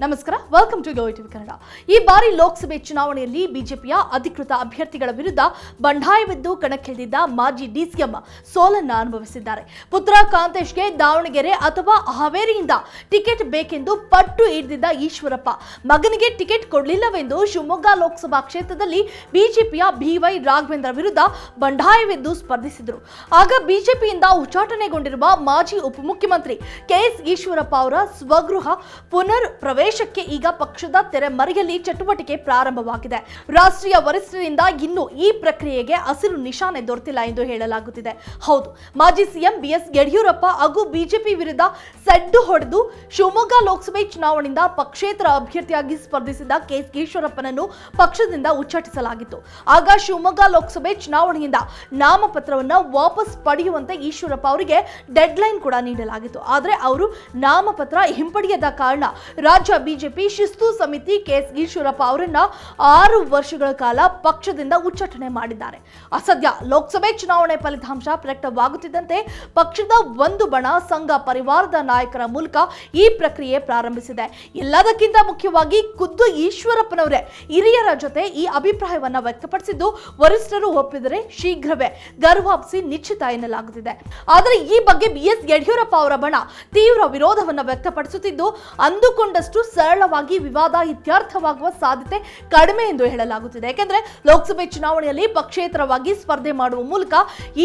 ನಮಸ್ಕಾರ welcome to TV Kannada ಈ ಬಾರಿ ಲೋಕಸಭೆ ಚುನಾವಣೆಯಲ್ಲಿ ಬಿಜೆಪಿಯ ಅಧಿಕೃತ ಅಭ್ಯರ್ಥಿಗಳ ವಿರುದ್ಧ ಬಂಡಾಯವೆದ್ದು ಕಣಕ್ಕಿಳಿದಿದ್ದ ಮಾಜಿ ಡಿಸಿಎಂ ಸೋಲನ್ನ ಅನುಭವಿಸಿದ್ದಾರೆ. ಪುತ್ರ ಕಾಂತೇಶ್ಗೆ ದಾವಣಗೆರೆ ಅಥವಾ ಹಾವೇರಿಯಿಂದ ಟಿಕೆಟ್ ಬೇಕೆಂದು ಪಟ್ಟು ಹಿಡಿದಿದ್ದ ಈಶ್ವರಪ್ಪ, ಮಗನಿಗೆ ಟಿಕೆಟ್ ಕೊಡಲಿಲ್ಲವೆಂದು ಶಿವಮೊಗ್ಗ ಲೋಕಸಭಾ ಕ್ಷೇತ್ರದಲ್ಲಿ ಬಿಜೆಪಿಯ ಬಿವೈ ರಾಘವೇಂದ್ರ ವಿರುದ್ಧ ಬಂಡಾಯವೆದ್ದು ಸ್ಪರ್ಧಿಸಿದರು. ಆಗ ಬಿಜೆಪಿಯಿಂದ ಉಚ್ಚಾಟನೆಗೊಂಡಿರುವ ಮಾಜಿ ಉಪಮುಖ್ಯಮಂತ್ರಿ ಕೆಎಸ್ ಈಶ್ವರಪ್ಪ ಅವರ ಸ್ವಗೃಹ ಪುನರ್ ಪ್ರವೇಶಕ್ಕೆ ಈಗ ಪಕ್ಷದ ತೆರೆ ಮರೆಯಲ್ಲಿ ಚಟುವಟಿಕೆ ಪ್ರಾರಂಭವಾಗಿದೆ. ರಾಷ್ಟ್ರೀಯ ವರಿಷ್ಠರಿಂದ ಇನ್ನೂ ಈ ಪ್ರಕ್ರಿಯೆಗೆ ಹಸಿರು ನಿಶಾನೆ ದೊರೆತಿಲ್ಲ ಎಂದು ಹೇಳಲಾಗುತ್ತಿದೆ. ಹೌದು, ಮಾಜಿ ಸಿಎಂ ಬಿಎಸ್ ಯಡಿಯೂರಪ್ಪ ಹಾಗೂ ಬಿಜೆಪಿ ವಿರುದ್ಧ ಸೆಡ್ಡು ಹೊಡೆದು ಶಿವಮೊಗ್ಗ ಲೋಕಸಭೆ ಚುನಾವಣೆಯಿಂದ ಪಕ್ಷೇತರ ಅಭ್ಯರ್ಥಿಯಾಗಿ ಸ್ಪರ್ಧಿಸಿದ್ದ ಕೆಎಸ್ ಈಶ್ವರಪ್ಪನನ್ನು ಪಕ್ಷದಿಂದ ಉಚ್ಚಾಟಿಸಲಾಗಿತ್ತು. ಆಗ ಶಿವಮೊಗ್ಗ ಲೋಕಸಭೆ ಚುನಾವಣೆಯಿಂದ ನಾಮಪತ್ರವನ್ನ ವಾಪಸ್ ಪಡೆಯುವಂತೆ ಈಶ್ವರಪ್ಪ ಅವರಿಗೆ ಡೆಡ್ಲೈನ್ ಕೂಡ ನೀಡಲಾಗಿತ್ತು. ಆದರೆ ಅವರು ನಾಮಪತ್ರ ಹಿಂಪಡೆಯದ ಕಾರಣ ರಾಜ್ಯ ಬಿಜೆಪಿ ಶಿಸ್ತು ಸಮಿತಿ ಕೆಎಸ್ ಈಶ್ವರಪ್ಪ ಅವರನ್ನ ಆರು ವರ್ಷಗಳ ಕಾಲ ಪಕ್ಷದಿಂದ ಉಚ್ಚಾಟನೆ ಮಾಡಿದ್ದಾರೆ. ಅಸದ್ಯ ಲೋಕಸಭೆ ಚುನಾವಣೆ ಫಲಿತಾಂಶ ಪ್ರಕಟವಾಗುತ್ತಿದ್ದಂತೆ ಪಕ್ಷದ ಒಂದು ಬಣ ಸಂಘ ಪರಿವಾರದ ನಾಯಕರ ಮೂಲಕ ಈ ಪ್ರಕ್ರಿಯೆ ಪ್ರಾರಂಭಿಸಿದೆ. ಎಲ್ಲದಕ್ಕಿಂತ ಮುಖ್ಯವಾಗಿ ಖುದ್ದು ಈಶ್ವರಪ್ಪನವರೇ ಹಿರಿಯರ ಜೊತೆ ಈ ಅಭಿಪ್ರಾಯವನ್ನ ವ್ಯಕ್ತಪಡಿಸಿದ್ದು ವರಿಷ್ಠರು ಒಪ್ಪಿದರೆ ಶೀಘ್ರವೇ ಗರ್ವಾಪ್ಸಿ ನಿಶ್ಚಿತ ಎನ್ನಲಾಗುತ್ತಿದೆ. ಆದರೆ ಈ ಬಗ್ಗೆ ಬಿಎಸ್ ಯಡಿಯೂರಪ್ಪ ಅವರ ಬಣ ತೀವ್ರ ವಿರೋಧವನ್ನು ವ್ಯಕ್ತಪಡಿಸುತ್ತಿದ್ದು ಅಂದುಕೊಂಡಷ್ಟು ಸರಳವಾಗಿ ವಿವಾದ ಇತ್ಯರ್ಥವಾಗುವ ಸಾಧ್ಯತೆ ಕಡಿಮೆ ಎಂದು ಹೇಳಲಾಗುತ್ತಿದೆ. ಯಾಕೆಂದ್ರೆ ಲೋಕಸಭೆ ಚುನಾವಣೆಯಲ್ಲಿ ಪಕ್ಷೇತರವಾಗಿ ಸ್ಪರ್ಧೆ ಮಾಡುವ ಮೂಲಕ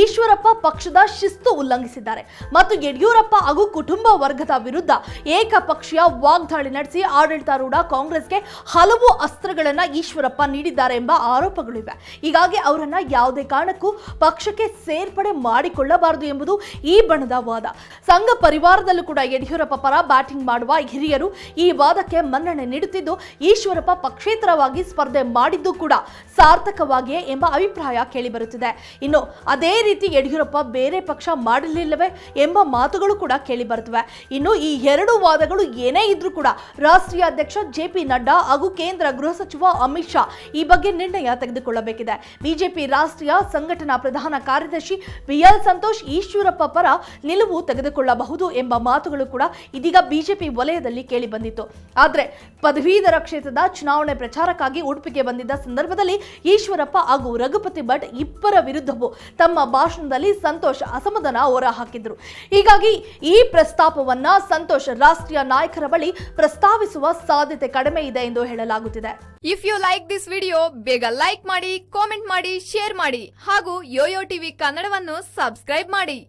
ಈಶ್ವರಪ್ಪ ಪಕ್ಷದ ಶಿಸ್ತು ಉಲ್ಲಂಘಿಸಿದ್ದಾರೆ. ಮತ್ತು ಯಡಿಯೂರಪ್ಪ ಹಾಗೂ ಕುಟುಂಬ ವರ್ಗದ ವಿರುದ್ಧ ಏಕಪಕ್ಷೀಯ ವಾಗ್ದಾಳಿ ನಡೆಸಿ ಆಡಳಿತಾರೂಢ ಕಾಂಗ್ರೆಸ್ಗೆ ಹಲವು ಅಸ್ತ್ರಗಳನ್ನ ಈಶ್ವರಪ್ಪ ನೀಡಿದ್ದಾರೆ ಎಂಬ ಆರೋಪಗಳಿವೆ ಹೀಗಾಗಿ ಅವರನ್ನ ಯಾವುದೇ ಕಾರಣಕ್ಕೂ ಪಕ್ಷಕ್ಕೆ ಸೇರ್ಪಡೆ ಮಾಡಿಕೊಳ್ಳಬಾರದು ಎಂಬುದು ಈ ಬಣದ ವಾದ. ಸಂಘ ಪರಿವಾರದಲ್ಲೂ ಕೂಡ ಯಡಿಯೂರಪ್ಪ ಪರ ಬ್ಯಾಟಿಂಗ್ ಮಾಡುವ ಹಿರಿಯರು ಈ ವಾದಕ್ಕೆ ಮನ್ನಣೆ ನೀಡುತ್ತಿದ್ದು, ಈಶ್ವರಪ್ಪ ಪಕ್ಷೇತರವಾಗಿ ಸ್ಪರ್ಧೆ ಮಾಡಿದ್ದು ಕೂಡ ಸಾರ್ಥಕವಾಗಿಯೇ ಎಂಬ ಅಭಿಪ್ರಾಯ ಕೇಳಿಬರುತ್ತಿದೆ. ಇನ್ನು ಅದೇ ರೀತಿ ಯಡಿಯೂರಪ್ಪ ಬೇರೆ ಪಕ್ಷ ಮಾಡಲಿಲ್ಲವೇ ಎಂಬ ಮಾತುಗಳು ಕೂಡ ಕೇಳಿಬರುತ್ತವೆ. ಇನ್ನು ಈ ಎರಡು ವಾದಗಳು ಏನೇ ಇದ್ರೂ ಕೂಡ ರಾಷ್ಟ್ರೀಯ ಅಧ್ಯಕ್ಷ ಜೆ ಪಿ ನಡ್ಡಾ ಹಾಗೂ ಕೇಂದ್ರ ಗೃಹ ಸಚಿವ ಅಮಿತ್ ಶಾ ಈ ಬಗ್ಗೆ ನಿರ್ಣಯ ತೆಗೆದುಕೊಳ್ಳಬೇಕಿದೆ. ಬಿಜೆಪಿ ರಾಷ್ಟ್ರೀಯ ಸಂಘಟನಾ ಪ್ರಧಾನ ಕಾರ್ಯದರ್ಶಿ ಬಿಎಲ್ ಸಂತೋಷ್ ಈಶ್ವರಪ್ಪ ಪರ ನಿಲುವು ತೆಗೆದುಕೊಳ್ಳಬಹುದು ಎಂಬ ಮಾತುಗಳು ಕೂಡ ಇದೀಗ ಬಿಜೆಪಿ ವಲಯದಲ್ಲಿ ಕೇಳಿ ಬಂದಿತ್ತು. ಆದರೆ ಪದವೀಧರ ಕ್ಷೇತ್ರದ ಚುನಾವಣೆ ಪ್ರಚಾರಕ್ಕಾಗಿ ಉಡುಪಿಗೆ ಬಂದಿದ್ದ ಸಂದರ್ಭದಲ್ಲಿ ಈಶ್ವರಪ್ಪ ಹಾಗೂ ರಘುಪತಿ ಭಟ್ ಇಬ್ಬರ ವಿರುದ್ಧವೂ ತಮ್ಮ ಭಾಷಣದಲ್ಲಿ ಸಂತೋಷ ಅಸಮಾಧಾನ ಹೊರಹಾಕಿದ್ರು. ಹೀಗಾಗಿ ಈ ಪ್ರಸ್ತಾಪವನ್ನ ಸಂತೋಷ್ ರಾಷ್ಟ್ರೀಯ ನಾಯಕರ ಬಳಿ ಪ್ರಸ್ತಾವಿಸುವ ಸಾಧ್ಯತೆ ಕಡಿಮೆ ಇದೆ ಎಂದು ಹೇಳಲಾಗುತ್ತಿದೆ. If you like this video ಬೇಗ ಲೈಕ್ ಮಾಡಿ ಕಾಮೆಂಟ್ ಮಾಡಿ ಶೇರ್ ಮಾಡಿ ಹಾಗೂ ಯೋಯೋ ಟಿವಿ ಕನ್ನಡವನ್ನು ಸಬ್ಸ್ಕ್ರೈಬ್ ಮಾಡಿ.